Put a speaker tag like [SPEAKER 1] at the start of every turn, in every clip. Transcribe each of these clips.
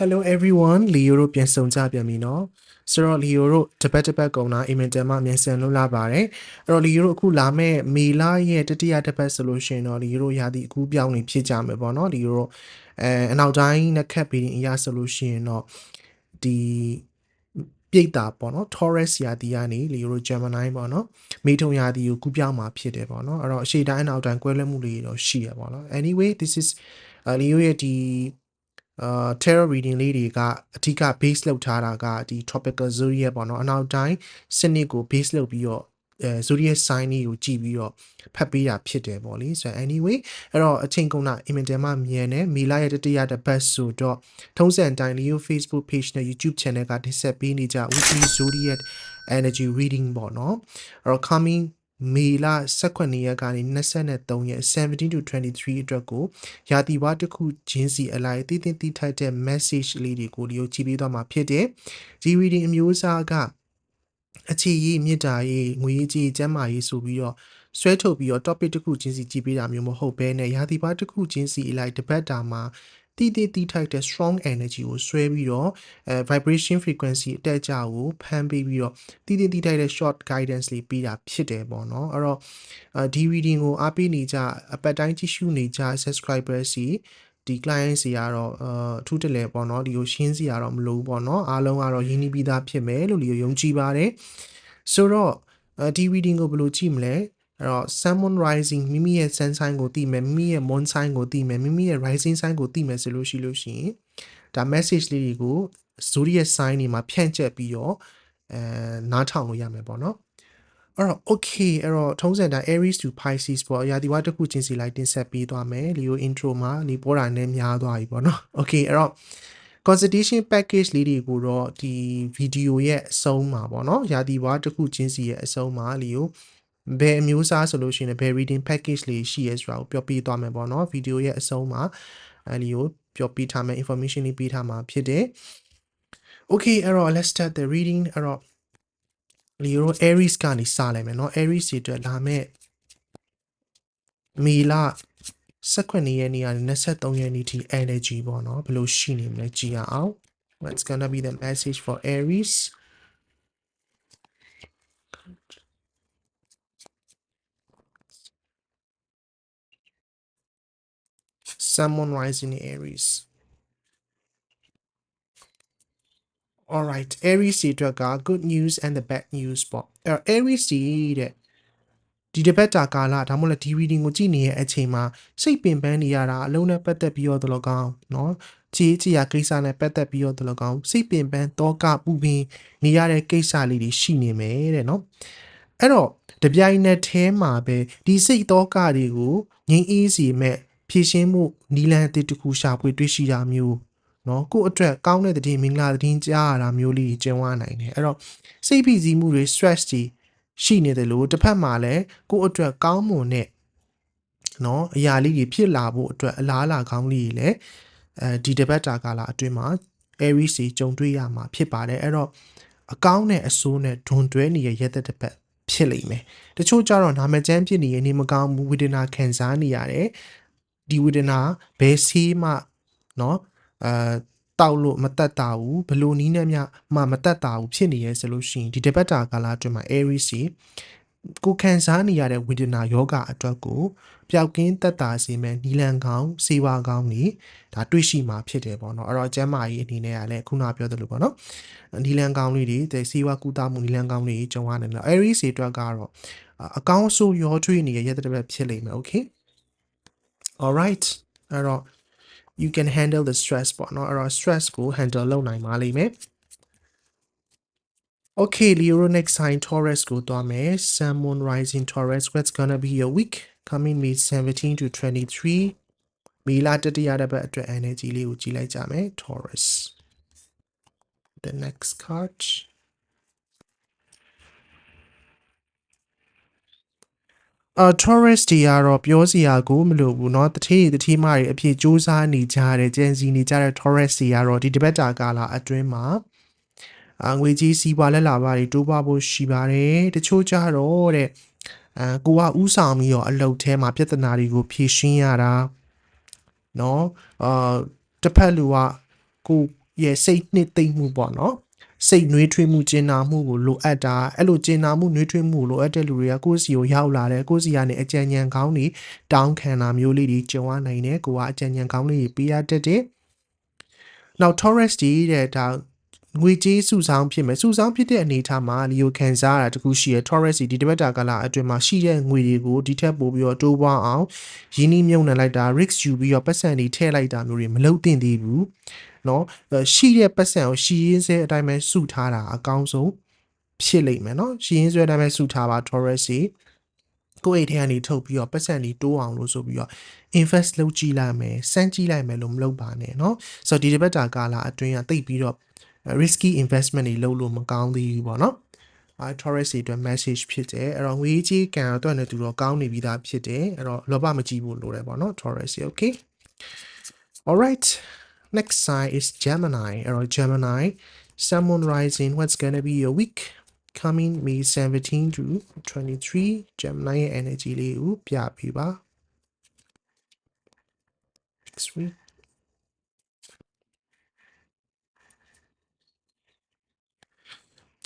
[SPEAKER 1] Hello everyone Leo တို့ပြန်ဆုံကြပြန်ပြီเนาะဆိုတော့ Leo တို့တပတ်တပတ်ကုန်တာအင်မတန်မှမြန်ဆန်လို့လာပါတယ်အဲ့တော့ Leo တို့အခုလာမဲ့မေလရဲ့တတိယတစ်ပတ်ဆိုလို့ရှိရင်တော့ Leo တို့ရာသီအခုပြောင်းနေဖြစ်ကြမယ်ပေါ့เนาะ Leo တို့အဲအနောက်တိုင်းနဲ့ခက်ပြီးအရာဆိုလို့ရှိရင်တော့ဒီပြိတ္တာပေါ့နော် Taurus ရာသီကနေ Leo တို့ Gemini ပေါ့နော်မိထုံရာသီကိုကူးပြောင်းมาဖြစ်တယ်ပေါ့နော်အဲ့တော့အရှိတိုင်းအနောက်တိုင်းကွဲလွဲမှုတွေတော့ရှိရပေါ့နော် anyway this is uh, Leo ရဲ့ဒီ အာ tarot reading လေးတွေကအထူးက base လောက်ထားတာကဒီ tropical zodiac ပေါ့နော်အနောက်တိုင်းစနစ်ကို base လောက်ပြီးတော့အဲ zodiac sign လေးကိုကြည့်ပြီးတော့ဖတ်ပေးတာဖြစ်တယ်ပေါ့လေဆိုတော့ anyway အဲ့တော့အချိန်ကုန်တာအင်မတန်မှမြန်တယ်မီလာရဲ့တတိယတစ်ပတ်ဆိုတော့ထုံးစံအတိုင်း Leo Facebook page နဲ့ YouTube channel ကတင်ဆက်ပေးနေကြ weekly zodiac energy reading ပေါ့နော်အဲ့တော့ coming မေလ18ရက်ကနေ23ရက်17 to 23အတွက်ကိုရာသီဝါတစ်ခုချင်းစီအလိုက်တည်တည်တည်ထိုက်တဲ့ message လေးတွေကိုလျိုကြည့်ပေးသွားမှာဖြစ်တယ်ဒီ reading အမျိုးအစားကအခြေရေးမြစ်တာရေးငွေရေးကြီးကျမ်းမာရေးဆိုပြီးတော့ဆွဲထုတ်ပြီးတော့ topic တစ်ခုချင်းစီကြည့်ပေးတာမျိုးမဟုတ်ဘဲနဲ့ရာသီဝါတစ်ခုချင်းစီအလိုက်တပတ်တာမှာ တည်တည်တည်ထိုက်တဲ့ strong energy ကိုဆွဲပြီးတော့အဲ vibration frequency အတက်အကျကိုဖမ်းပေးပြီးတော့တည်တည်တည်ထိုက်တဲ့ short guidance လေးပေးတာဖြစ်တယ်ပေါ့နော်အဲ့တော့ဒီ reading ကိုအားပေးနေကြအပတ်တိုင်းကြည့်ရှုနေကြ subscriber စီဒီ client စီကတော့အထူးတလဲပေါ့နော်ဒီကိုရှင်းစီရတော့မလို့ဘူးပေါ့နော်အားလုံးကတော့ရင်းနှီးပြီးသားဖြစ်မယ်လို့လီကိုယုံကြည်ပါတယ်ဆိုတော့ဒီ reading ကိုဘယ်လိုကြည့်မလဲ အဲ့တော့ Salmon Rising မိမိရဲ့ Sun sign ကိုသိမယ်မိမိရဲ့ Moon sign ကိုသိမယ်မိမိရဲ့ Rising sign ကိုသိမယ်ဆိုလို့ရှိလို့ရှိရင်ဒါ message လေးတွေကို zodiac sign တွေမှာဖြန့်ကျက်ပြီးတော့အဲနားထောင်လို့ရမယ်ပေါ့နော်အဲ့တော့ okay အဲ့တော့ထုံးစံတိုင်း Aries to Pisces ပေါ့ရာသီဝါတစ်ခုချင်းစီလိုက်တင်ဆက်ပေးသွားမယ်လီယို intro မှာဒီပေါ်တာနဲ့များသွားပြီပေါ့နော် okay အဲ့တော့ consultation package လေးတွေကိုတော့ဒီဗီဒီယိုရဲ့အဆုံးမှာပေါ့နော်ရာသီဝါတစ်ခုချင်းစီရဲ့အဆုံးမှာလီယို ဘယ်အမျိုးအစားဆိုလို့ရှိရင်ဘယ် reading package လေးရှိရဲဆိုတာကိုပြောပြသွားမယ်ပေါ့နော်ဗီဒီယိုရဲ့အဆုံးမှာအဲလီကိုပြောပြထားမယ် information လေးပေးထားမှာဖြစ်တယ် okay အဲ့တော့ let's start the reading အဲ့တော့လီယို Aries ကနေစလိုက်မယ်เนาะ Aries တွေအတွက်လာမဲ့မေလ18ရက်နေ့ကနေ23ရက်နေ့ထိ energy ပေါ့เนาะဘယ်လိုရှိနေမလဲကြည့်ရအောင် what's gonna be the message for Aries someone rising in Aries all right Aries တွေအတွက်က good news and the bad news ပေါ့အဲ့တော့ Aries တွေတဲ့ဒီတစ်ပတ်တာကာလဒါမှမဟုတ်ဒီ reading ကိုကြည့်နေတဲ့အချိန်မှာစိတ်ပင်ပန်းနေရတာအလုံးနဲ့ပတ်သက်ပြီးတော့တလောကောင်เนาะခြေခြေရကိစ္စနဲ့ပတ်သက်ပြီးတော့တလောကောင်စိတ်ပင်ပန်းတောကပူပင်နေရတဲ့ကိစ္စလေးတွေရှိနေမယ်တဲ့เนาะအဲ့တော့တပြိုင်နက်တည်းမှာပဲဒီစိတ်တောကတွေကိုငြိမ်းအေးစီမဲ့ ဖြည့်ရှင်းမှုနီလန်အတစ်တစ်ခုရှာဖွေတွေ့ရှိတာမျိုးနော်ကို့အတွက်ကောင်းတဲ့တဲ့မင်္ဂလာတဲ့ကြားရတာမျိုးလေးကျင်ဝနိုင်တယ်အဲ့တော့စိတ်ဖိစီးမှုတွေ stress တွေရှိနေတယ်လို့တစ်ဖက်မှာလည်းကို့အတွက်ကောင်းမွန်တဲ့နော်အရာလေးတွေဖြစ်လာဖို့အတွက်အလားအလာကောင်းလေးတွေလည်းအဲဒီတပတ်တာကာလအတွင်းမှာ Aries စီကြုံတွေ့ရမှာဖြစ်ပါတယ်အဲ့တော့အကောင်းနဲ့အဆိုးနဲ့ဒွန်တွဲနေတဲ့ရက်သက်တစ်ပတ်ဖြစ်လိမ့်မယ်တချို့ကြတော့နာမကျန်းဖြစ်နေရင်နေမကောင်းဘူးဝေဒနာခံစားနေရတယ် ဒီဝေဒနာဘယ်ဆေးမှเนาะအဲတောက်လို့မတက်တာဘူးဘလို့နီးနဲ့မြမှမတက်တာဘူးဖြစ်နေရဲဆိုလို့ရှိရင်ဒီတပတ်တာကာလအတွင်းမှာ Aries စီကိုခံစားနေရတဲ့ဝေဒနာယောဂအတွက်ကိုပျောက်ကင်းတက်တာစေမဲ့နီလန်ကောင်းစေဝါကောင်းနေဒါတွေ့ရှိမှာဖြစ်တယ်ပေါ့နော်အဲ့တော့ကျမ်းမာရေးအနေနဲ့ကလည်းခုနပြောသလိုပေါ့နော်နီလန်ကောင်းလေးတွေတဲ့စေဝါကူတာမှုနီလန်ကောင်းလေးကြုံရနေတယ် Aries တွေအတွက်ကတော့အကောင်းဆိုးရောထွေးနေတဲ့ရက်တစ်ပတ်ဖြစ်လိမ့်မယ် okay all right အဲ့တော့ you can handle the stress ပေါ့နော်အဲ့တော့ stress ကို handle လုပ်နိုင်ပါလိမ့်မယ် Okay Leo next sign Taurus ကိုသွားမယ် Sun Moon Rising Taurus what's gonna be your week coming May 17 to 23မေလတတိယတစ်ပတ်အတွက် energy လေးကိုကြည့်လိုက်ကြမယ် Taurus the next card uh Taurus တွေကတော့ပြောစရာကိုမလိုဘူးเนาะတတိတတိမတွေအဖြစ်စူးစမ်းနေကြတယ်ကြံစီနေကြတဲ့ Taurus တွေကတော့ဒီတပတ်တာကာလအတွင်းမှာအငွေကြီးစီးပွားလက်လာပါတွေတိုးပွားဖို့ရှိပါတယ်တချို့ကြတော့တဲ့အဲကိုကဥဆောင်ပြီးတော့အလုတ်ထဲမှာပြဿနာတွေကိုဖြေရှင်းရတာเนาะအာတစ်ဖက်လူကကို ရဲ့စိတ်နှစ်သိမ့်မှုပေါ့နော် စိတ်နှွေးထွေးမှုကျင်နာမှုကိုလိုအပ်တာအဲ့လိုကျင်နာမှုနှွေးထွေးမှုကိုလိုအပ်တဲ့လူတွေကကိုယ့်စီကိုရောက်လာတယ်ကိုယ့်စီကနေအကြံဉာဏ်ကောင်းတွေတောင်းခံတာမျိုးလေးတွေကြုံရနိုင်တယ်ကိုကအကြံဉာဏ်ကောင်းလေးတွေပေးရတတ်တယ်နောက် Taurus ဒီတဲ့ဒါငွေကြေးစုဆောင်းဖြစ်မယ်စုဆောင်းဖြစ်တဲ့အနေအထားမှာလီယိုခံစားရတာတခုရှိရ Taurus ဒီဒီဘက်တာကလာအတွင်မှာရှိတဲ့ငွေတွေကိုဒီထက်ပိုပြီးတော့တိုးပွားအောင်ရင်းနှီးမြှုပ်နှံလိုက်တာ risk ယူပြီးတော့ပတ်စံတွေထည့်လိုက်တာမျိုးတွေမလုပ်သင့်သေးဘူး เนาะရှိတဲ့ပတ်စံကိုရှိရင်းစဲအတိုင်းပဲစုထားတာအကောင်းဆုံးဖြစ်လိမ့်မယ်เนาะရှိရင်းစဲအတိုင်းပဲစုထားပါ Taurus ကြီးကိုယ့်အိတ်ထဲကနေထုတ်ပြီးတော့ပတ်စံတွေတိုးအောင်လို့ဆိုပြီးတော့ invest လုပ်ကြည့်လိုက်မယ်စမ်းကြည့်လိုက်မယ်လို့မလုပ်ပါနဲ့เนาะဆိုတော့ဒီတစ်ပတ်တာကာလာအတွင်းကတိတ်ပြီးတော့ risky investment တွေလုပ်လို့မကောင်းသေးဘူးပေါ့နော်အဲ Taurus တွေအတွက် message ဖြစ်တယ်အဲ့တော့ငွေကြီးကံတော့နဲ့သူတော့ကောင်းနေပြီးသားဖြစ်တယ်အဲ့တော့လောဘမကြီးဖို့လိုတယ်ပေါ့နော် Taurus တွေ okay all right next sign is Gemini အဲ့တော့ Gemini Sun rising what's going to be your week coming May 17 to 23 Gemini ရဲ့ energy လေးကိုပြပေးပါ next week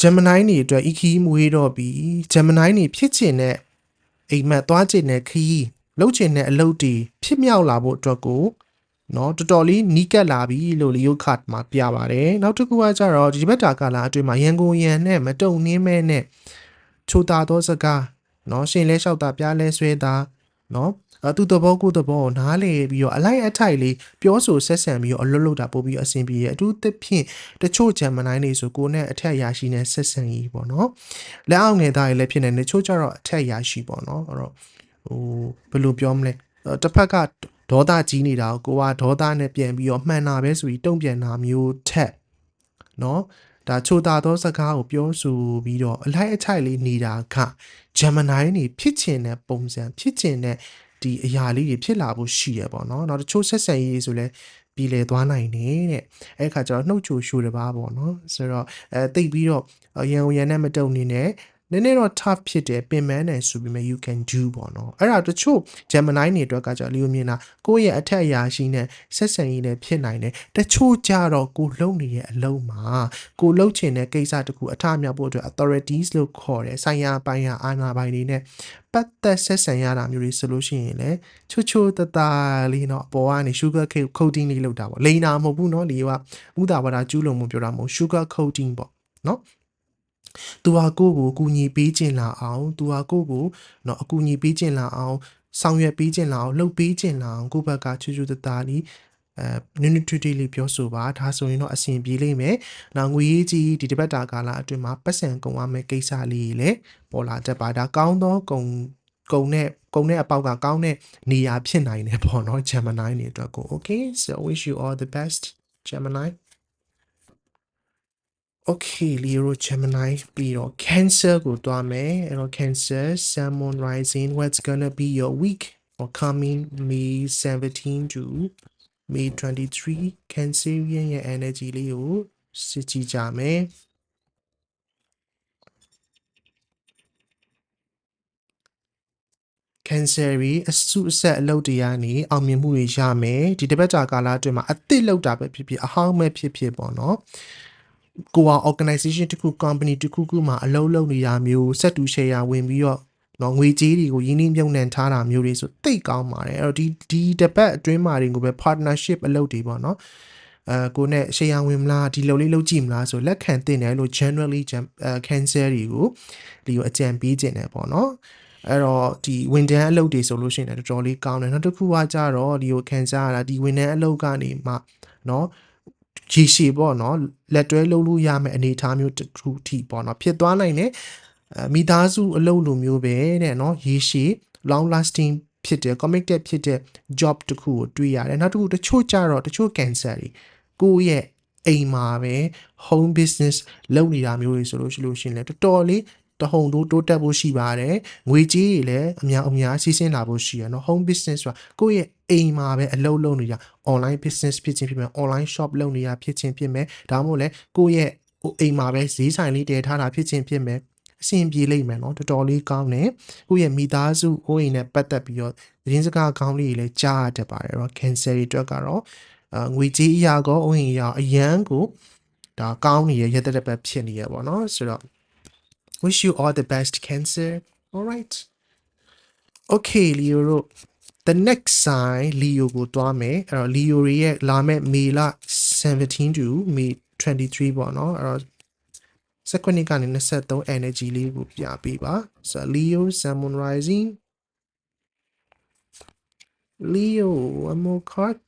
[SPEAKER 1] Gemini နေအတွက် EQ မွေးတော့ပြီ Gemini နေဖြစ်ချင်တဲ့အိမ်မက်သွားချင်တဲ့ခီးလှုပ်ချင်တဲ့အလုပ်တွေဖြစ်မြောက်လာဖို့အတွက်ကို နော်တော်တော်လေးနီးကပ်လာပြီလို့လီယိုခတ်မှာပြပါတယ်နောက်တစ်ခုကကြတော့ဒီဘက်တာကာလာအတွင်းမှာရန်ကုန်ရန်နဲ့မတုံနှင်းမဲနဲ့ချိုတာသောစကားနော်ရှင်လဲလျှောက်တာပြားလဲဆွဲတာနော်အတူတဘောကိုတဘောကိုနားလေပြီးတော့အလိုက်အထိုက်လေးပြောဆိုဆက်ဆံပြီးတော့အလွတ်လွတ်တာပို့ပြီးအဆင်ပြေရအတူသဖြင့်တချို့ဂျမနိုင်းတွေဆိုကိုနဲ့အထက်ရာရှိနဲ့ဆက်ဆံရေးပေါ့နော်လက်အောင်ငယ်သားတွေလည်းဖြစ်နေတချို့ကျတော့အထက်ရာရှိပေါ့နော်အဲ့တော့ဟိုဘယ်လိုပြောမလဲတစ်ဖက်က ဒေါသကြီးနေတာကိုကိုကဒေါသနဲ့ပြန်ပြီးတော့မှန်တာပဲဆိုပြီးတုံ့ပြန်တာမျိုးထက်နော်ဒါချိုတာသောစကားကိုပြောဆိုပြီးတော့အလိုက်အချိုက်လေးနေတာကဂျမ်မနိုင်းနေဖြစ်ချင်တဲ့ပုံစံဖြစ်ချင်တဲ့ဒီအရာလေးတွေဖြစ်လာဖို့ရှိရပေါ့နော်နောက်တချို့ဆက်ဆံရေးဆိုလဲပြည်လေသွားနိုင်တယ်တဲ့အဲ့ခါကျတော့နှုတ်ချိုရှိုးတပါပေါ့နော်ဆိုတော့အဲတိတ်ပြီးတော့ရန်ရန်နဲ့မတုံနေနဲ့ နည်းနည်းတော့ tough ဖြစ်တယ်ပင်ပန်းတယ်ဆိုပေမဲ့ you can do ပေါ့နော်အဲ့ဒါတချို့ Gemini တွေအတွက်ကကြလီယိုမြင်တာကိုယ့်ရဲ့အထက်အရာရှိနဲ့ဆက်ဆံရေးနဲ့ဖြစ်နိုင်တယ်တချို့ကြတော့ကိုလုံနေတဲ့အလုံးမှာကိုလုံချင်တဲ့ကိစ္စတခုအထမြောက်ဖို့အတွက် authorities လို့ခေါ်တယ်ဆိုင်ရာပိုင်းရာအာဏာပိုင်တွေနဲ့ပတ်သက်ဆက်ဆံရတာမျိုးတွေဆိုလို့ရှိရင်လည်းချိုချိုတတလေးเนาะအပေါ်ကနေ sugar coating လေးလုပ်တာပေါ့လိန်တာမဟုတ်ဘူးเนาะဒီကဥဒါဝါဒကျူးလွန်မှုပြောတာမဟုတ် sugar coating ပေါ့เนาะ သူဟာကိုယ့်ကိုကူညီပေးခြင်းလာအောင်သူဟာကိုယ့်ကိုเนาะအကူညီပေးခြင်းလာအောင်ဆောင်ရွက်ပေးခြင်းလာအောင်လှုပ်ပေးခြင်းလာအောင်ကိုယ့်ဘက်ကချူချူတတလေးအဲ unity လေးပြောဆိုပါဒါဆိုရင်တော့အဆင်ပြေလိမ့်မယ်။နောက်ငွေရေးကြီးဒီတစ်ပတ်တာကာလအတွင်းမှာပတ်စံကုန်ရမယ့်ကိစ္စလေးတွေလည်းပေါ်လာတတ်ပါဒါကောင်းသောကုန်ကုံနဲ့ကုံနဲ့အပေါက်ကကောင်းတဲ့နေရာဖြစ်နိုင်တယ်ပေါ့နော် Gemini နေအတွက်ကို Okay so wish you all the best Gemini Okay Leo Gemini ပြီးတော့ Cancer ကိုတွားမယ်အဲ့တော့ Cancer Sun Moon Rising what's gonna be your week or coming May 17 to May 23 Cancerian ရဲ့ energy လေးကိုစစ်ကြည့်ကြမယ် cancer ရီအဆုအဆက်အလုပ်တရားနေအောင်မြင်မှုတွေရမယ်ဒီတစ်ပတ်ကြာကာလအတွင်းမှာအသစ်လောက်တာပဲဖြစ်ဖြစ်အဟောင်းပဲဖြစ်ဖြစ်ပေါ့နော် ကိုက organization တစ်ခု company တစ်ခုခုမှာအလုပ်လုပ်နေတာမျိုးစက်တူ share ဝင်ပြီးတော့နော်ငွေကြေးတွေကိုရင်းနှီးမြှုပ်နှံထားတာမျိုးတွေဆိုတိတ်ကောင်းပါတယ်အဲ့တော့ဒီဒီတစ်ပတ်အတွင်းမှာတွေကိုပဲ partnership အလုပ်တွေပေါ့နော်အဲကိုနဲ့ share ဝင်မလားဒီလုပ်လေးလုပ်ကြည့်မလားဆိုလက်ခံတင်တယ်လို့ generally cancer တွေကိုဒီကိုအကြံပေးခြင်းတယ်ပေါ့နော်အဲ့တော့ဒီဝန်ထမ်းအလုပ်တွေဆိုလို့ရှိရင်လည်းတော်တော်လေးကောင်းတယ်နောက်တစ်ခုကကြတော့ဒီကိုခံစားရတာဒီဝန်ထမ်းအလုပ်ကနေမှเนาะ ရေရှည်ပေါ့နော်လက်တွဲလုပ်လို့ရမယ့်အနေအထားမျိုးတစ်ခုထိပေါ့နော်ဖြစ်သွားနိုင်တယ်မိသားစုအလုပ်လိုမျိုးပဲတဲ့နော်ရေရှည် long lasting ဖြစ်တယ် committed ဖြစ်တဲ့ job တစ်ခုကိုတွေ့ရတယ်နောက်တစ်ခုတချို့ကြတော့တချို့ cancer တွေကိုယ့်ရဲ့အိမ်မှာပဲ home business လုပ်နေတာမျိုးတွေဆိုလို့ရှိလို့ရှင်လဲတော်တော်လေး တဟုန်တိုးတိုးတက်ဖို့ရှိပါတယ်ငွေကြေးတွေလည်းအများအများစီးဆင်းလာဖို့ရှိရနော် home business ဆိုတာကိုယ့်ရဲ့အိမ်မှာပဲအလုပ်လုပ်နေကြ online business ဖြစ်ခြင်းဖြစ်မယ် online shop လုပ်နေတာဖြစ်ခြင်းဖြစ်မယ်ဒါမှမဟုတ်လည်းကိုယ့်ရဲ့အိမ်မှာပဲဈေးဆိုင်လေးတည်ထားတာဖြစ်ခြင်းဖြစ်မယ်အဆင်ပြေလိမ့်မယ်နော်တော်တော်လေးကောင်းတယ်ကိုယ့်ရဲ့မိသားစုကိုယ့်အိမ်နဲ့ပတ်သက်ပြီးတော့သတင်းစကားကောင်းလေးတွေလည်းကြားရတတ်ပါတယ်အဲ့တော့ cancer တွေအတွက်ကတော့အာငွေကြေးအရာကောအဝင်အရာအရန်ကိုဒါကောင်းနေရရတဲ့တစ်ပတ်ဖြစ်နေရပေါ့နော်ဆိုတော့ wish you all the best cancer all right okay leo တို့ the next sign leo ကိုတွားမယ်အဲ့တော့ leo တွေရဲ့လာမဲ့မေလ17 to may 23ပေါ့နော်အဲ့တော့စက္ကွနစ်ကနေ23 energy လေးကိုပြပေးပါဆိုတော့ leo sun moon rising leo one more card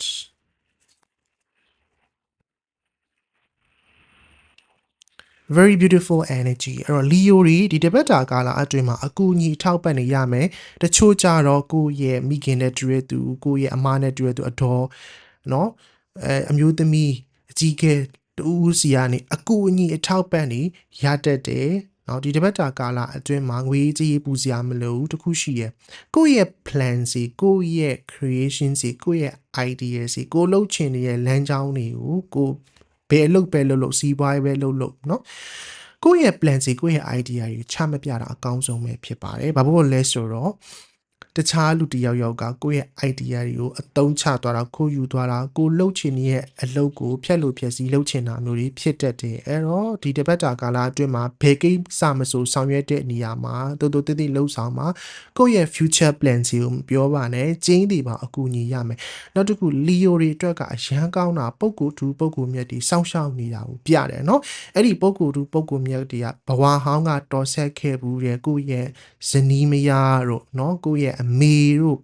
[SPEAKER 1] very beautiful energy အဲ့တော့ Leo တွေဒီတပတ်တာကာလအတွင်းမှာအကူအညီထောက်ပံ့နေရမယ်တချို့ကြတော့ကိုယ့်ရဲ့မိခင်နဲ့တွေ့ရသူကိုယ့်ရဲ့အမနဲ့တွေ့ရသူအတော်เนาะအဲအမျိုးသမီးအကြီးကဲတူးစီကနေအကူအညီအထောက်ပံ့နေရတတ်တယ်เนาะဒီတပတ်တာကာလအတွင်းမှာငွေကြေးပူစရာမလိုဘူးတခုရှိရယ်ကိုယ့်ရဲ့ plan စီကိုယ့်ရဲ့ creation စီကိုယ့်ရဲ့ idea စီကိုယ်လှုပ်ချင်နေတဲ့လမ်းကြောင်းတွေကိုကိုယ် ဘယ်အလုပ်ပဲလုပ်လို့စီးပွားရေးပဲလုပ်လို့เนาะကိုယ့်ရဲ့ plan စီကိုယ့်ရဲ့ idea တွေချမပြတာအကောင်းဆုံးပဲဖြစ်ပါတယ်ဘာလို့လဲဆိုတော့ တခြားလူတစ်ယောက်ယောက်ကကိုယ့်ရဲ့ idea တွေကိုအသုံးချသွားတာခိုးယူသွားတာကိုလှုပ်ချင်နေတဲ့အလုပ်ကိုဖျက်လို့ဖျက်စီးလှုပ်ချင်တာမျိုးတွေဖြစ်တတ်တယ်အဲ့တော့ဒီတပတ်တာကာလအတွင်းမှာဘယ်ကိစ္စမဆိုဆောင်ရွက်တဲ့နေရာမှာတူတူတိတိလှုပ်ဆောင်မှာကိုယ့်ရဲ့ future plan စီကိုမပြောပါနဲ့ကျင်းတွေပါအကူအညီရမယ်နောက်တစ်ခု Leo တွေအတွက်ကအရန်ကောင်းတာပုံကူတူပုံကူမြတ်တွေစောင့်ရှောက်နေတာကိုပြတယ်เนาะအဲ့ဒီပုံကူတူပုံကူမြတ်တွေကဘဝဟောင်းကတော်ဆက်ခဲ့ဘူးတဲ့ကိုယ့်ရဲ့ဇနီးမယားတို့เนาะကိုယ့်ရဲ့ အမေတို့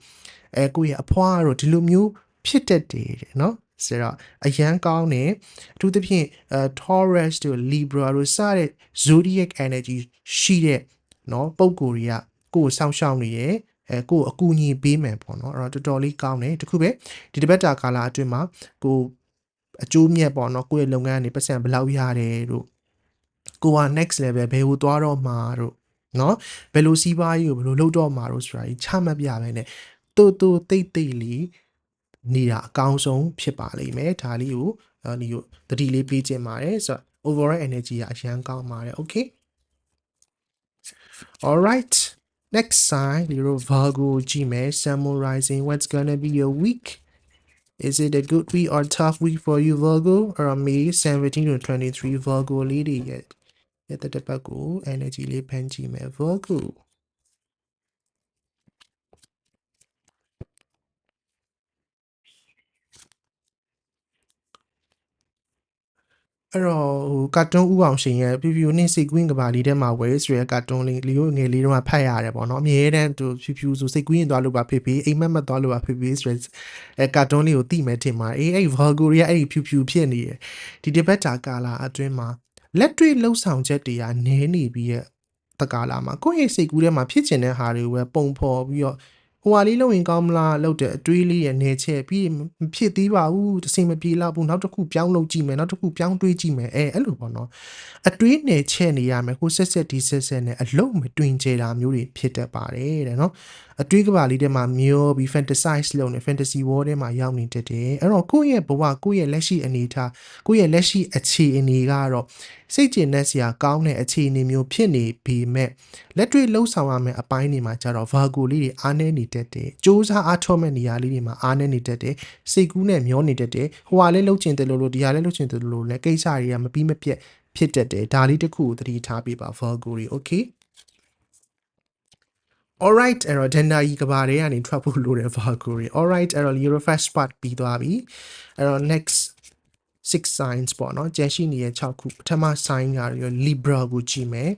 [SPEAKER 1] အဲကိုယ့်ရဲ့အဖွားတို့ဒီလိုမျိုးဖြစ်တတ်တယ်တဲ့နော်ဆိုတော့အရန်ကောင်းတယ်အထူးသဖြင့်အဲ Taurus တို့ Libra တို့စတဲ့ zodiac energy ရှိတဲ့နော်ပုံကိုယ်တွေကကိုယ်ကိုစောင့်ရှောက်နေရယ်အဲကိုယ်အကူအညီပေးမယ်ပေါ့နော်အဲ့တော့တော်တော်လေးကောင်းတယ်တခုပဲဒီတစ်ပတ်တာကာလအတွင်းမှာကိုယ်အကျိုးမြတ်ပေါ့နော်ကိုယ့်ရဲ့လုပ်ငန်းကနေပတ်စံဘယ်လောက်ရတယ်တို့ကိုက next level ဘယ်ကိုသွားတော့မှာတို့ နော်ဘယ်လိုစီးပွားရေးကိုဘယ်လိုလုပ်တော့မှာတို့ဆိုတာကြီးချမှတ်ပြပဲနဲ့တူတူတိတ်တိတ်လေးနေတာအကောင်းဆုံးဖြစ်ပါလိမ့်မယ်ဒါလေးကိုအဲဒီကိုတတိလေးပေးခြင်းပါတယ်ဆိုတော့ overall energy ကအရန်ကောင်းပါတယ် okay all right next sign little virgo ကြည့်မယ် sun moon rising what's gonna be your week Is it a good week or tough week for you Virgo or May 17 to 23 Virgo လေးတွေ ရဲ့ရဲ့တပတ်ကို energy လေးဖန်ကြည့်မယ် Virgo အဲ့တော့ဟိုကာတွန်းဥအောင်ရှင်ရဲ့ဖြူဖြူနှင်းစိတ်ကွင်းကဘာလေးထဲမှာဝဲဆိုရဲကာတွန်းလေးလီယိုငယ်လေးတော့ဖတ်ရတယ်ပေါ့နော်အမြဲတမ်းသူဖြူဖြူဆိုစိတ်ကွင်းရင်သွားလို့ပါဖြစ်ဖြစ်အိမ်မက်မသွားလို့ပါဖြစ်ဖြစ်ဆိုရဲအဲကာတွန်းလေးကိုတိမဲ့ထင်ပါအေးအဲ့ Valkyria အဲ့ဖြူဖြူဖြစ်နေတယ်ဒီတပတ်တာကာလာအတွင်းမှာ လက်တွေ့လှုပ်ဆောင်ချက်တွေကနည်းနေပြီးရဲ့တကာလာမှာကိုယ့်ရဲ့စိတ်ကူးထဲမှာဖြစ်ကျင်တဲ့ဟာတွေကိုပဲပုံဖော်ပြီးတော့ ဟိုဟာလေးလုံရင်ကောင်းမလားလို့တဲ့အတွေးလေးရဲ့နေချက်ပြီးမဖြစ်သေးပါဘူးတစင်မပြေတော့ဘူးနောက်တစ်ခုပြောင်းလုပ်ကြည့်မယ်နောက်တစ်ခုပြောင်းတွေးကြည့်မယ်အဲအဲ့လိုပေါ့နော်အတွေးနေချက်နေရမယ်ကိုဆက်ဆက်ဒီဆက်ဆက်နဲ့အလုံးမတွင်ကြတာမျိုးတွေဖြစ်တတ်ပါတယ်တဲ့နော်အတွေးကဘာလေးထဲမှာမျောပြီး fantasize လုပ်နေ fantasy world ထဲမှာရောက်နေတတ်တယ်အဲ့တော့ကိုယ့်ရဲ့ဘဝကိုယ့်ရဲ့လက်ရှိအနေထားကိုယ့်ရဲ့လက်ရှိအခြေအနေကတော့စိတ်ကျဉ်တဲ့စရာကောင်းတဲ့အခြေအနေမျိုးဖြစ်နေပေမဲ့လက်တွေ့လှုပ်ဆောင်ရမယ့်အပိုင်းတွေမှာကျတော့ Virgo လေးတွေအားနည်းနေတတ်တယ်စူးစမ်းအားထုတ်မဲ့နေရာလေးတွေမှာအားနည်းနေတတ်တယ်စိတ်ကူးနဲ့မျောနေတတ်တယ်ဟိုဟာလေးလှုပ်ချင်တယ်လို့လို့ဒီဟာလေးလှုပ်ချင်တယ်လို့လို့လည်းကိစ္စတွေကမပြီးမပြတ်ဖြစ်တတ်တယ်ဒါလေးတစ်ခုကိုသတိထားပေးပါ Virgo တွေ okay alright အဲ့တော့ Dana ကြီးကဘာတွေကနေထွက်ဖို့လိုတယ် Virgo တွေ alright အဲ့တော့ Euro first part ပြီးသွားပြီအဲ့တော့ next 6 signs ပေါ့နော်ကျန်ရှိနေတဲ့6ခုပထမ sign ကတော့ Libra ကိုကြည့်မယ်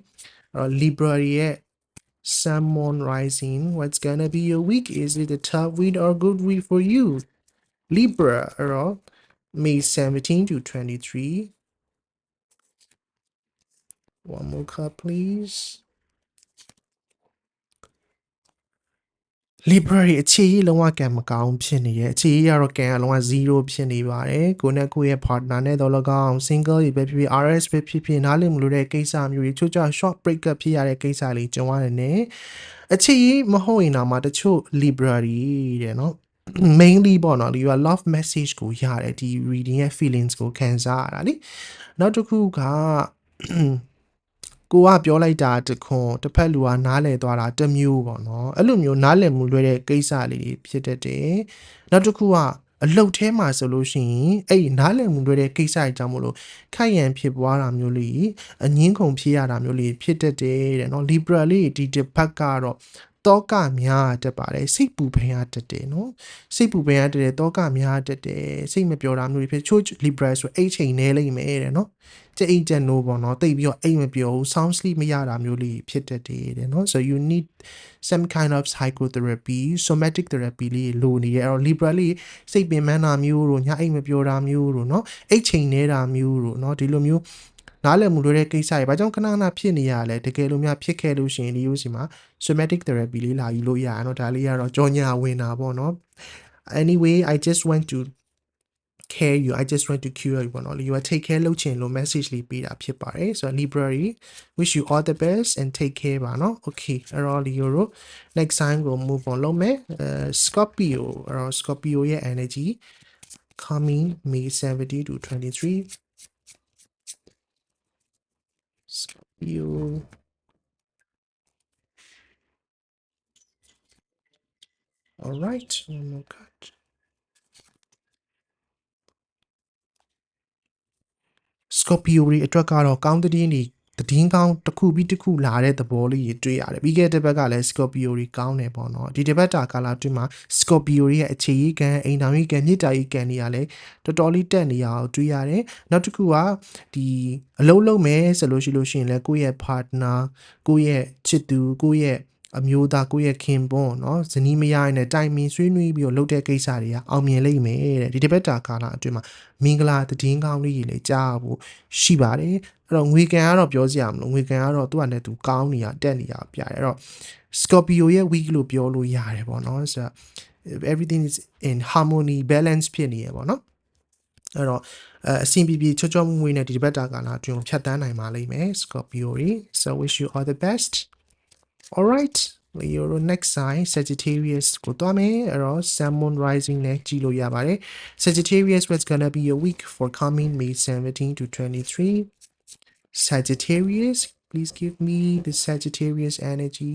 [SPEAKER 1] အဲ့တော့ Libra ရဲ့ Sun Moon Rising. What's gonna be your week? Is it a tough week or good week for you? Libra အဲ့တော့ May 17 to 23 one more card please library အခြေရေးလုံးဝကံမကောင်းဖြစ်နေရဲ့အခြေရေးကတော့ကံကလုံးဝ0ဖြစ်နေပါတယ်ကိုနဲ့ကိုရဲ့ partner နဲ့တော့လကောင်း single တွေပဲဖြစ်ဖြစ် RS ပဲဖြစ်ဖြစ်နားလည်မလို့တဲ့ကိစ္စမျိုးတွေချို့ချ short break up ဖြစ်ရတဲ့ကိစ္စလေးကြုံရတယ်နဲ့အခြေရေးမဟုတ်ရင်တော့မှတချို့ library တဲ့နော် mainly ပေါ့နော်ဒီက love message ကိုရတယ်ဒီ reading ရဲ့ feelings ကိုခံစားရတာလीနောက်တစ်ခုက ကိုကပြောလိုက်တာတခွန်တစ်ဖက်လူကနားလည်သွားတာတစ်မျိုးပေါ့နော်အဲ့လိုမျိုးနားလည်မှုလွဲတဲ့ကိစ္စလေးတွေဖြစ်တတ်တယ်နောက်တစ်ခုကအလုတ်ထဲမှာဆိုလို့ရှိရင်အဲ့ဒီနားလည်မှုတွေတဲ့ကိစ္စအကြောင်းမလို့ခိုက်ရန်ဖြစ်ပွားတာမျိုးလေးအငင်းခုန်ဖြစ်ရတာမျိုးလေးဖြစ်တတ်တယ်တဲ့နော် liberal လေးဒီတစ်ဖက်ကတော့ တောကများတတ်ပါတယ်စိတ်ပူပန်ရတတ်တယ်နော်စိတ်ပူပန်ရတတ်တယ်တောကများတတ်တယ်စိတ်မပြောတာမျိုးတွေဖြစ်ချို့ liberal ဆိုအဲ့ချိန်နေလိမ့်မယ်တဲ့နော်ကြအိတ်ကြနိုးပေါ့နော်တိတ်ပြီးတော့အိတ်မပြောဘူး sound sleep မရတာမျိုးလေးဖြစ်တတ်တယ်တဲ့နော် so you need some kind of psychotherapy somatic therapy လေးလိုနေရအဲ့တော့ liberal လေးစိတ်ပင်ပန်းတာမျိုးတို့ညအိတ်မပြောတာမျိုးတို့နော်အိတ်ချိန်နေတာမျိုးတို့နော်ဒီလိုမျိုး နားလည်မှုလိုတဲ့ကိစ္စတွေဘာကြောင့်ခဏခဏဖြစ်နေရလဲတကယ်လို့များဖြစ်ခဲ့လို့ရှိရင်ဒီလိုစီမှာ somatic therapy လေးလာယူလို့ရအောင်เนาะဒါလေးကတော့ကြောညာဝင်တာပေါ့เนาะ anyway i just want to care you i just want to cure you ပေါ့เนาะ you are take care လုပ်ချင်လို့ message လေးပေးတာဖြစ်ပါတယ်ဆိုတော့ library wish you all the best and take care ပါเนาะ okay အဲ့တော့ Leo တို့ next time ကို move on လုပ်မယ်အဲ Scorpio အဲ့တော့ Scorpio ရဲ့ energy coming May 70 to 23 Scorpio All right, one more cut. Scorpio တွေအတွက်ကတော့ကောင်းတဲ့င်းတွေ တည်င်းကောင်းတစ်ခုပြီးတစ်ခုလာတဲ့သဘောလေးတွေတွေ့ရတယ်ပြီးခဲ့တဲ့ဘက်ကလည်း Scorpio တွေကောင်းတယ်ပေါ့နော်ဒီတစ်ပတ်တာကာလအတွင်းမှာ Scorpio တွေရဲ့အခြေကြီးကံအိမ်တော်ကြီးကံမြစ်တာကြီးကံတွေကလည်းတော်တော်လေးတက်နေရအောင်တွေ့ရတယ်နောက်တစ်ခုကဒီအလုံးလုံးမယ်ဆိုလို့ရှိလို့ရှိရင်လည်းကိုယ့်ရဲ့ partner ကိုယ့်ရဲ့ချစ်သူကိုယ့်ရဲ့ အမျိုးသားကိုယ့်ရဲ့ခင်ပွန်းเนาะဇနီးမယားနဲ့တိုင်ပင်ဆွေးနွေးပြီးတော့လုပ်တဲ့ကိစ္စတွေကအောင်မြင်လိမ့်မယ်တဲ့ဒီတစ်ပတ်တာကာလအတွင်းမှာမင်္ဂလာတည်င်းကောင်းလေးကြီးလည်းကြားဖို့ရှိပါတယ်အဲ့တော့ငွေကံကတော့ပြောစရာမလိုငွေကံကတော့သူ့အနေနဲ့သူကောင်းနေတာတက်နေတာပြရတယ်အဲ့တော့ Scorpio ရဲ့ week လို့ပြောလို့ရတယ်ပေါ့နော်ဆိုတော့ everything is in harmony balance ဖြစ်နေရပေါ့နော်အဲ့တော့အဆင်ပြေပြေချောချောမွေ့မွေ့နဲ့ဒီတစ်ပတ်တာကာလအတွင်းဖြတ်တန်းနိုင်ပါလိမ့်မယ် Scorpio တွေ so wish you all the best all right Leo next sign Sagittarius ကိုသွားမယ်အဲ့တော့ Sun Moon Rising နဲ့ကြည့်လို့ရပါတယ် Sagittarius was gonna be a week for coming May 17 to 23 Sagittarius please give me the Sagittarius energy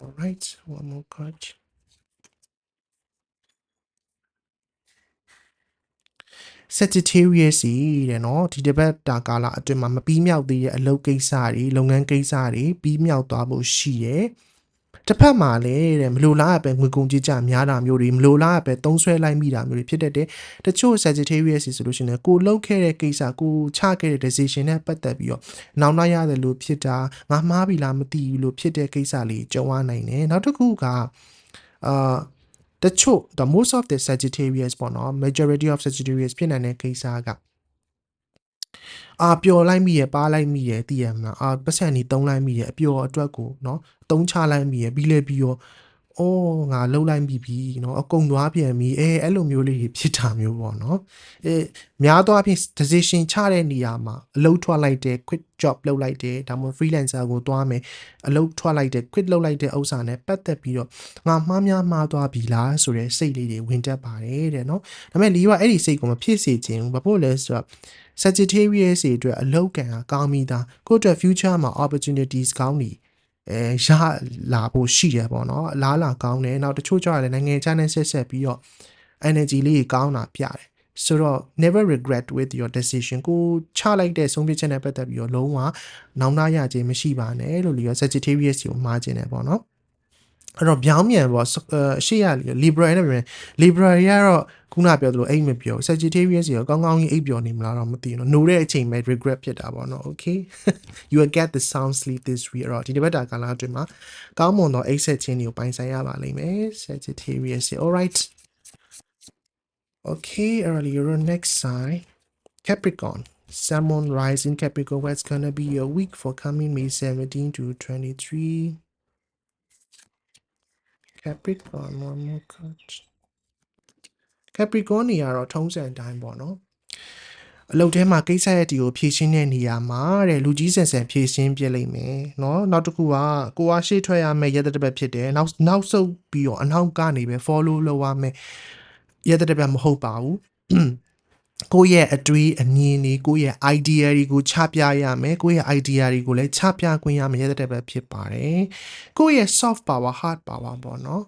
[SPEAKER 1] all right one more card Sagittarius စီတဲ့နော်ဒီတစ်ပတ်တာကာလအတွင်းမှာမပြီးမြောက်သေးတဲ့အလုပ်ကိစ္စတွေလုပ်ငန်းကိစ္စတွေပြီးမြောက်သွားဖို့ရှိတယ်တစ်ဖက်မှာလည်းတဲ့မလိုလားအပဲငွေကုန်ကြေးကျများတာမျိုးတွေမလိုလားအပဲသုံးဆွဲလိုက်မိတာမျိုးတွေဖြစ်တတ်တယ်တချို့ Sagittarius ဆိုလို့ရှိရင်ကိုလှုပ်ခဲ့တဲ့ကိစ္စကိုချခဲ့တဲ့ decision နဲ့ပတ်သက်ပြီးတော့နောက်နောက်ရတယ်လို့ဖြစ်တာငါမှားပြီလားမသိဘူးလို့ဖြစ်တဲ့ကိစ္စလေးကြုံရနိုင်တယ်နောက်တစ်ခုကအာ တချို့ the most of the sagittarius ပေါ့နော် majority of sagittarius ဖြစ်နိုင်တဲ့ကိစ္စကအာပျော်လိုက်မိရပါလိုက်မိရသိရမလားအာပတ်စံနေတုံးလိုက်မိရအပျော်အတွက်ကိုနော်တုံးချလိုက်မိရပြီးလဲပြီးရော အော်ငါလှုပ်လိုက်ပြီပြီเนาะအကုန်သွားပြန်ပြီအဲအဲ့လိုမျိုးလေးဖြစ်တာမျိုးပေါ့เนาะအဲများသောအားဖြင့် decision ချတဲ့နေရာမှာအလုပ်ထွက်လိုက်တယ် quit job လုပ်လိုက်တယ်ဒါမှမဟုတ် freelancer ကိုသွားမယ်အလုပ်ထွက်လိုက်တယ် quit လုပ်လိုက်တဲ့ဥစ္စာနဲ့ပတ်သက်ပြီးတော့ငါမှားများမှားသွားပြီလားဆိုတဲ့စိတ်လေးတွေဝင်တက်ပါတယ်တဲ့เนาะဒါပေမဲ့လီကအဲ့ဒီစိတ်ကိုမဖြစ်စေချင်ဘူးဘာဖြစ်လို့လဲဆိုတော့ Sagittarius တွေအတွက်အလောက်ကံကကောင်းပြီးသားကိုယ့်အတွက် future မှာ opportunities ကောင်းနေ အဲရလာဖို့ရှိတယ်ပေါ့နော်အလားလာကောင်းတယ်နောက်တချို့ကျတော့လည်းနိုင်ငံခြားနဲ့ဆက်ဆက်ပြီးတော့ energy လေးကောင်းတာပြတယ်ဆိုတော့ never regret with your decision ကိုချလိုက်တဲ့ဆုံးဖြတ်ချက်နဲ့ပတ်သက်ပြီးတော့လုံးဝနောင်တရခြင်းမရှိပါနဲ့လို့လီရော Sagittarius ကိုမှားခြင်းတယ်ပေါ့နော် အဲ့တော့ပြောင်းမြန်ပေါ့အရှိရ Libra နဲ့ပြန် Libra ရတော့ခုနပြောသလိုအိတ်မပြော Sagittarius ရောကောင်းကောင်းကြီးအိတ်ပြောနေမလားတော့မသိဘူးနော်နိုးတဲ့အချိန်ပဲ regret ဖြစ်တာပေါ့နော် okay you will get the sound sleep this week အဲ့တော့ဒီတစ်ပတ်တာကာလအတွင်းမှာကောင်းမွန်သောအိတ်ဆက်ခြင်းတွေကိုပိုင်ဆိုင်ရပါလိမ့်မယ် Sagittarius all right okay early your next sign Capricorn Salmon rising Capricorn what's gonna be your week for coming May 17 to 23 Capricorn one more card Capricorn နေရာတော့ထုံးစံတိုင်းပေါ့နော်အလုပ်ထဲမှာကိစ္စရက်တီကိုဖြည့်ရှင်းတဲ့နေရာမှာတဲ့လူကြီးဆန်ဆန်ဖြည့်ရှင်းပြလိမ့်မယ်เนาะနောက်တစ်ခုကကိုအားရှိထွက်ရမယ့်ရက်တစ်ပတ်ဖြစ်တယ်နောက်နောက်ဆုတ်ပြီးတော့အနောက်ကနေပဲ follow လုပ်ရမယ်ရက်တစ်ပတ်မဟုတ်ပါဘူး ကိုယ့်ရဲ့အတွေးအမြင်တွေကိုယ့်ရဲ့ idea တွေကိုချပြရမယ်ကိုယ့်ရဲ့ idea တွေကိုလည်းချပြခွင့်ရမယ်ရတဲ့ဘက်ဖြစ်ပါတယ်ကိုယ့်ရဲ့ soft power hard power ပေါ့နော်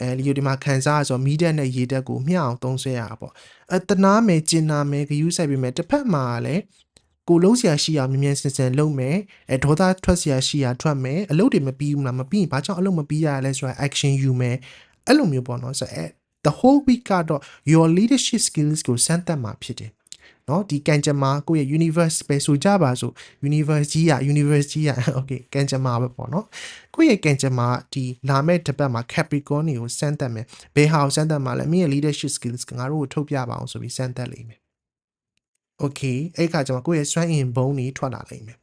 [SPEAKER 1] အဲလီယိုဒီမှာခံစားရဆိုမီးတက်နဲ့ရေတက်ကိုမျှအောင်သုံးဆွဲရတာပေါ့အဲတနာမယ်ကျင်နာမယ်ဂယူးဆိုင်ပြီးမယ်တစ်ဖက်မှာလည်းကိုလုံးဆရာရှိအောင်မြင်မြန်ဆန်ဆန်လုပ်မယ်အဲဒေါသထွက်ဆရာရှိရာထွက်မယ်အလုပ်တွေမပြီးဘူးလားမပြီးရင်ဘာကြောင့်အလုပ်မပြီးရလဲဆိုတာ action ယူမယ်အဲ့လိုမျိုးပေါ့နော်ဆိုတော့အဲ the whole week ကတော့ your leadership skills ကိုစမ်းသပ်မှာဖြစ်တယ်เนาะဒီကန်ကြမာကိုယ့်ရဲ့ universe ပဲဆိုကြပါစို့ universe ကြီးอ่ะ universe ကြီးอ่ะ okay ကန်ကြမာပဲပေါ့เนาะကိုယ့်ရဲ့ကန်ကြမာဒီလာမဲ့တစ်ပတ်မှာ capricorn ကိုစမ်းသပ်မယ်ဘယ်ဟာကိုစမ်းသပ်မှာလဲမင်းရဲ့ leadership skills ကငါတို့ကိုထုတ်ပြပါအောင်ဆိုပြီးစမ်းသပ်လိမ့်မယ် okay အဲ့ခါကျမှကိုယ့်ရဲ့စွမ်းအင်ဘုံတွေထွက်လာလိမ့်မယ်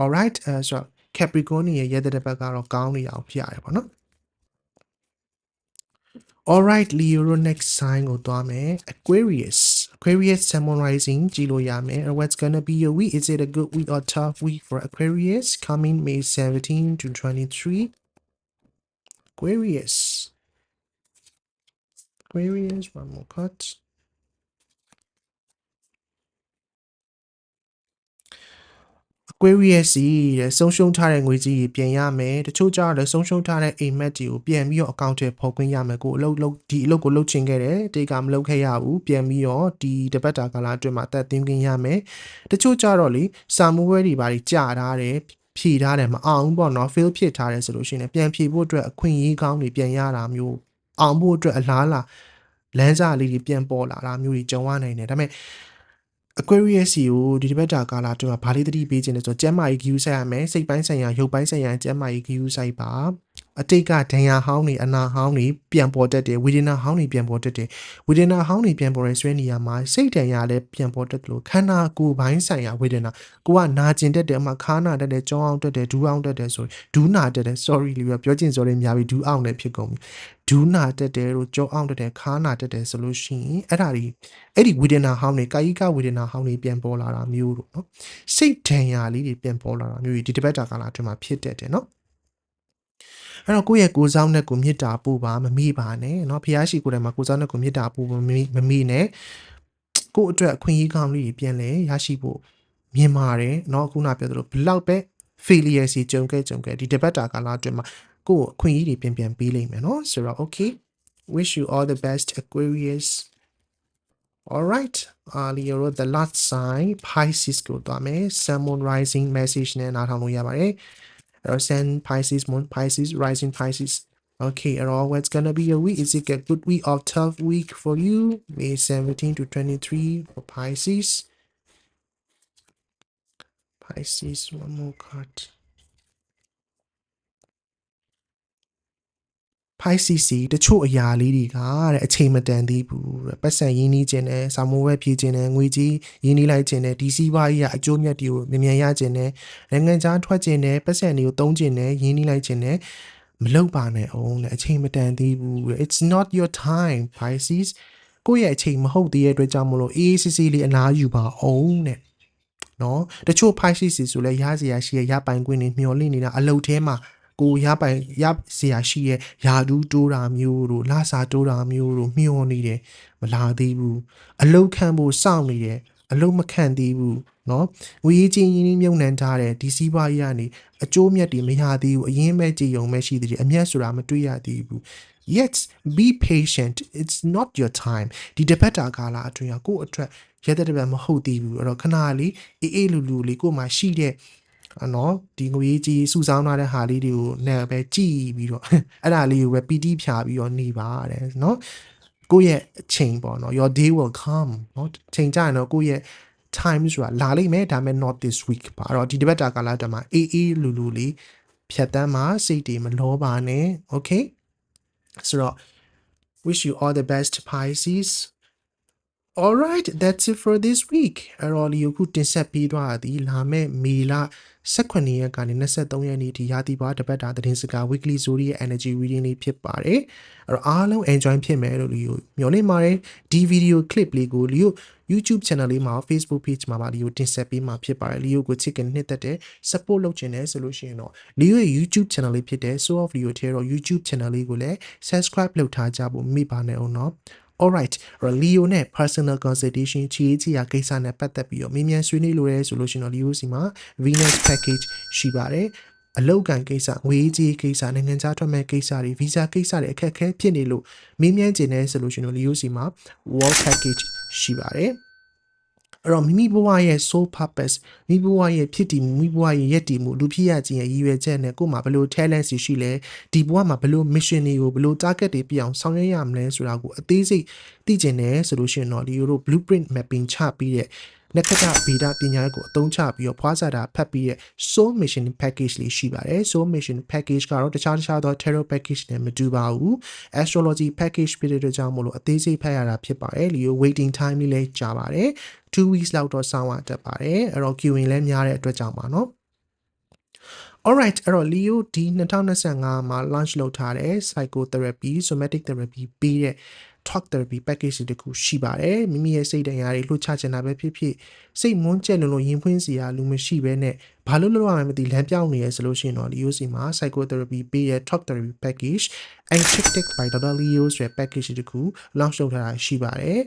[SPEAKER 1] alright အဲဆိုတော့ capricorn ရဲ့ရက်တဲ့တစ်ပတ်ကတော့ကောင်းနေအောင်ဖြစ်ရတယ်ပေါ့เนาะ Alright Leo next sign ကိုသွားမယ် Aquarius Aquarius Sun rising ကြည့်လို့ရမယ် What's gonna be your week is it a good week or tough week for Aquarius coming May 17 to 23 Aquarius Aquarius one more cut Aquarius တဲ့ဆုံးရှုံးထားတဲ့ငွေကြီးကြီးပြန်ရမယ်တချို့ကြတော့လည်းဆုံးရှုံးထားတဲ့အိမ်မက်တွေကိုပြန်ပြီးတော့အကောင့်ထဲပေါ်ခွင့်ရမယ်ကိုအလုပ်လုပ်ဒီအလုပ်ကိုလုပ်ချင်ခဲ့တယ်တေကမလုပ်ခဲ့ရဘူးပြန်ပြီးတော့ဒီတပတ်တာကာလအတွင်းမှာတက်သိမ်းခွင့်ရမယ်တချို့ကြတော့လေစာမိုးဝဲတွေပါကြီးကြာထားတယ်ဖြည့်ထားတယ်မအောင်ဘူးပေါ့နော် fail ဖြစ်ထားတယ်ဆိုလို့ရှိရင်ပြန်ဖြည့်ဖို့အတွက်အခွင့်အရေးကောင်းတွေပြန်ရတာမျိုးအောင်ဖို့အတွက်အလားအလာလမ်းစာလေးတွေပြန်ပေါ်လာတာမျိုးတွေကြုံရနိုင်တယ်ဒါပေမဲ့ Aquarius စီကိုဒီတစ်ပတ်တာကာလအတွင်းမှာဗာလေးသတိပေးခြင်းလဲဆိုတော့ကျမ်းမာရေး view ဆိုင်ရမယ်စိတ်ပိုင်းဆိုင်ရာရုပ်ပိုင်းဆိုင်ရာကျမ်းမာရေး view ဆိုင်ပါ အတိတ်ကဒဏ်ရာဟောင်းတွေအနာဟောင်းတွေပြန်ပေါ်တတ်တယ်ဝေဒနာဟောင်းတွေပြန်ပေါ်တတ်တယ်ဝေဒနာဟောင်းတွေပြန်ပေါ်ရဲဆွဲနေရမှာစိတ်ဒဏ်ရာလည်းပြန်ပေါ်တတ်တယ်လို့ခန္ဓာကိုယ်ပိုင်းဆိုင်ရာဝေဒနာကိုကနာကျင်တတ်တယ်အမှခါနာတတ်တယ်ကြောင်းအောင်တတ်တယ်ဒူးအောင်တတ်တယ်ဆိုဒူးနာတတ်တယ် sorry လို့ပြောချင်စော်လေးများပြီးဒူးအောင်လည်းဖြစ်ကုန်ပြီဒူးနာတတ်တယ်လို့ကြောအောင်တတ်တယ်ခါနာတတ်တယ်ဆိုလို့ရှိရင်အဲ့ဒါဒီအဲ့ဒီဝေဒနာဟောင်းတွေကာယိကဝေဒနာဟောင်းတွေပြန်ပေါ်လာတာမျိုးတို့နော်စိတ်ဒဏ်ရာလေးတွေပြန်ပေါ်လာတာမျိုးဒီတစ်ပတ်တာကာလအတွင်းမှာဖြစ်တတ်တယ်နော် အဲ့တော့ကိုယ့်ရဲ့ကိုယ်ဆောင်နဲ့ကိုယ်မေတ္တာပို့ပါမမိပါနဲ့เนาะဖះရှိကိုယ်တိုင်မှာကိုယ်ဆောင်နဲ့ကိုယ်မေတ္တာပို့မမိမမိနဲ့ကိုယ့်အတွက်အခွင့်အရေးကောင်းလေးတွေပြန်လဲရရှိဖို့မြင်ပါတယ်เนาะခုနပြောသလိုဘလောက်ပဲ failure စီကြုံခဲ့ကြုံခဲ့ဒီ debate တာကာလအတွင်းမှာကိုယ့်အခွင့်အရေးတွေပြန်ပြန်ပေးလိမ့်မယ်เนาะဆိုတော့ okay wish you all the best Aquarius All right. Uh Leo the last sign Pisces ကိုသွားမယ် Sun Moon Rising message နဲ့နားထောင်လို့ရပါတယ်။ အဲ့တော့ Sun Pisces Moon Pisces Rising Pisces Okay, and all what's gonna be a week? Is it a good week or tough week for you? May 17 to 23 for Pisces. Pisces, one more card. Pisces စီတချို့အရာလေးတွေကတဲ့အချိန်မတန်သေးဘူးတဲ့ပတ်စံရင်းနှီးခြင်းနဲ့စာမိုးဝဲဖြည့်ခြင်းနဲ့ငွေကြီးရင်းနှီးလိုက်ခြင်းနဲ့ဒီစီးပွားရေးကအကျိုးမြတ်တွေကိုမြန်မြန်ရခြင်းနဲ့နိုင်ငံခြားထွက်ခြင်းနဲ့ပတ်စံတွေကိုသုံးခြင်းနဲ့ရင်းနှီးလိုက်ခြင်းနဲ့မလုပ်ပါနဲ့အောင်တဲ့အချိန်မတန်သေးဘူးတဲ့ It's not your time Pisces ကိုယ့်ရဲ့အချိန်မဟုတ်သေးတဲ့အတွက်ကြောင့်မလို့အေးအေးဆေးဆေးလေးအနားယူပါအောင်တဲ့နော်တချို့ Pisces စီဆိုလဲရစရာရှိရရပိုင်ခွင့်နေမျောလင့်နေတာအလုတ်ထဲမှာ ကိုရပိုင်ရစရာရှိရဲ့ယာဒူးတိုးတာမျိုးတို့လာစာတိုးတာမျိုးတို့မျောနေတယ်မလာသေးဘူးအလုတ်ခံဖို့စောင့်နေတယ်အလုတ်မခံသေးဘူးเนาะငွေရေးချင်းရင်းနှီးမြုပ်နှံထားတဲ့ဒီစီးပွားရေးကနေအကျိုးမြတ်တွေမရသေးဘူးအရင်မဲ့ကြည်ုံမဲ့ရှိသေးတယ်အမျက်ဆိုတာမတွေ့ရသေးဘူး yet be patient it's not your time ဒီတစ်ပတ်တာကာလအတွင်းကကိုယ့်အတွက်ရတဲ့တစ်ပတ်မဟုတ်သေးဘူးအဲ့တော့ခဏလေးအေးအေးလူလူလေးကိုယ်မှာရှိတဲ့ နော်ဒီငွေကြီးစုဆောင်းထားတဲ့ဟာလေးတွေကိုနဲ့ပဲကြည်ပြီးတော့အဲ့ဒါလေးကိုပဲပီတိဖြာပြီးတော့နေပါတယ်နော်ကိုယ့်ရဲ့အချိန်ပေါ့နော် your day will come နော်ချိန်ကြရင်တော့ကိုယ့်ရဲ့ time ဆိုတာလာလိမ့်မယ်ဒါပေမဲ့ not this week ပါအဲ့တော့ဒီတစ်ပတ်တာကာလတည်းမှာအေးအေးလူလူလေးဖြတ်တန်းမှာစိတ်တွေမလောပါနဲ့ okay ဆိုတော့ wish you all the best Pisces All right that's it for this week အဲ့တော့ဒီအခုတင်ဆက်ပေးသွားတာဒီလာမဲ့မေလ 18ရက်ကနေ23ရက်နေ့ဒီရာသီပွားတပတ်တာသတင်းစကား weekly zodiac energy reading လေးဖြစ်ပါတယ်အဲ့တော့အားလုံး enjoy ဖြစ်မယ်လို့လီကိုမျှော်လင့်ပါတယ်ဒီ video clip လေးကိုလီကို YouTube channel လေးမှာ Facebook page မှာပါလီကိုတင်ဆက်ပေးမှာဖြစ်ပါတယ်လီကိုကိုချစ်ကန်နှစ်သက်တဲ့ support လုပ်ချင်တယ်ဆိုလို့ရှိရင်တော့လီကိုရဲ့ YouTube channel လေးဖြစ်တဲ့ So of Leo ထဲတော့ YouTube channel လေးကိုလည်း subscribe လုပ်ထားကြဖို့မိပါနဲ့အောင်နော် alright အဲ့ တော့ Leo နဲ့ personal consultation ချီးချီးရာကိစ္စနဲ့ပတ်သက်ပြီးတော့မြင်မြန်ဆွေးနွေးလိုရဲဆိုလို့ရှိရင်တော့ Leo စီမှာ Venus package ရှိပါတယ်အလောက်ကန်ကိစ္စငွေကြေးကိစ္စနိုင်ငံခြားထွက်မဲ့ကိစ္စတွေဗီဇာကိစ္စတွေအခက်အခဲဖြစ်နေလို့မေးမြန်းခြင်းနဲ့ဆိုလို့ရှိရင်လီယိုစီမှာ world package ရှိပါတယ် အဲ့တော့မိမိဘဝရဲ့ soul purpose မိမိဘဝရဲ့ဖြစ်တည်မှုမိမိဘဝရဲ့ရည်တည်မှုလူဖြစ်ရခြင်းရဲ့ရည်ရွယ်ချက်နဲ့ကိုယ်မှာဘယ်လို talent တွေရှိလဲဒီဘဝမှာဘယ်လို mission တွေကိုဘယ်လို target တွေပြအောင်ဆောင်ရွက်ရမလဲဆိုတာကိုအသေးစိတ်သိကျင်တယ်ဆိုလို့ရှိရင်တော့ဒီလို blueprint mapping ချပြီးတဲ့ နက္ခတဗေဒပညာကိုအသုံးချပြီးတော့ဖွားစာတာဖတ်ပြီးရဲ့ Soul Mission Package လေးရှိပါတယ် Soul Mission Package ကတော့တခြားတခြားသော Tarot Package နဲ့မတူပါဘူး Astrology Package ဖြစ်တဲ့အတွက်ကြောင့်မို့လို့အသေးစိတ်ဖတ်ရတာဖြစ်ပါတယ်လီယို waiting time လေးလည်းကြာပါတယ်2 weeks လောက်တော့စောင့်ရတတ်ပါတယ်အဲ့တော့ queuing လည်းများတဲ့အတွက်ကြောင့်ပါနော် Alright အဲ့တော့ Leo D 2025မှာ launch လုပ်ထားတဲ့ psychotherapy somatic therapy ပြီးတဲ့ talk therapy package တွေတခုရှိပါတယ်မိမိရဲ့စိတ်တရားတွေလှုပ်ချချင်တာပဲဖြစ်ဖြစ်စိတ်မွန်းကျက်လို့လို့ရင်ဖွင့်စရာလူမရှိဘဲနဲ့ဘာလို့လုပ်ရမှန်းမသိလမ်းပြောင်းနေရဆိုလို့ရှိရင်တော့ Leo စီမှာ psychotherapy ပေးရဲ့ talk therapy package Enchanted by Dr. Leo ဆိုတဲ့ package တခု launch လုပ်ထားတာရှိပါတယ်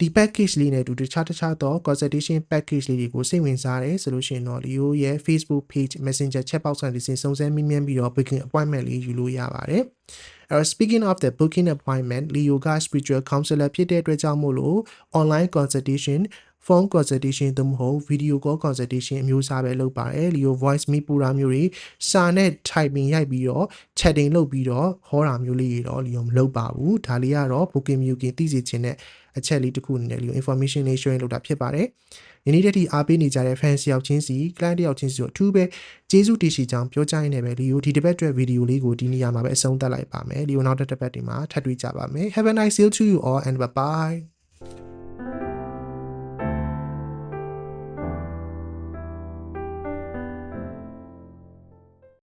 [SPEAKER 1] ဒီ package လေးနဲ့အတူတခြားတခြားသော consultation package လေးတွေကိုစိတ်ဝင်စားတယ်ဆိုလို့ရှိရင်တော့ Leo ရဲ့ Facebook page Messenger chat box ကနေစဉ်စုံစမ်းမြင်းမြန်းပြီးတော့ booking appointment လေးယူလို့ရပါတယ်။အဲ တော့ speaking of the booking appointment Leo က spiritual counselor ဖြစ်တဲ့အတွက်ကြောင့်မို့လို့ online consultation phone consultation သို့မဟုတ် video call consultation အမျိုးအစားပဲလုပ်ပါတယ်။ Leo voice me ပူတာမျိုးတွေစာနဲ့ typing ရိုက်ပြီးတော့ chatting လုပ်ပြီးတော့ဟောတာမျိုးလေးတွေတော့ Leo မလုပ်ပါဘူး။ဒါလေးကတော့ booking မြူကင်သိစေချင်တဲ့အချက်လေးတစ်ခုအနေနဲ့ Leo information လေး sharing လုပ်တာဖြစ်ပါတယ်။ ယနေ့တည်းအားပေးနေကြတဲ့ fans ယောက်ချင်းစီ client တယောက်ချင်းစီတို့အထူးပဲကျေးဇူးတင်ရှိကြောင်းပြောကြားရင်းနဲ့ပဲ Leo ဒီတစ်ပတ်အတွက်ဗီဒီယိုလေးကိုဒီနေရာမှာပဲအဆုံးသတ်လိုက်ပါမယ်။ Leo နောက်တစ်ပတ်ဒီမှာထပ်တွေ့ကြပါမယ်။ Have a nice day to you all and bye bye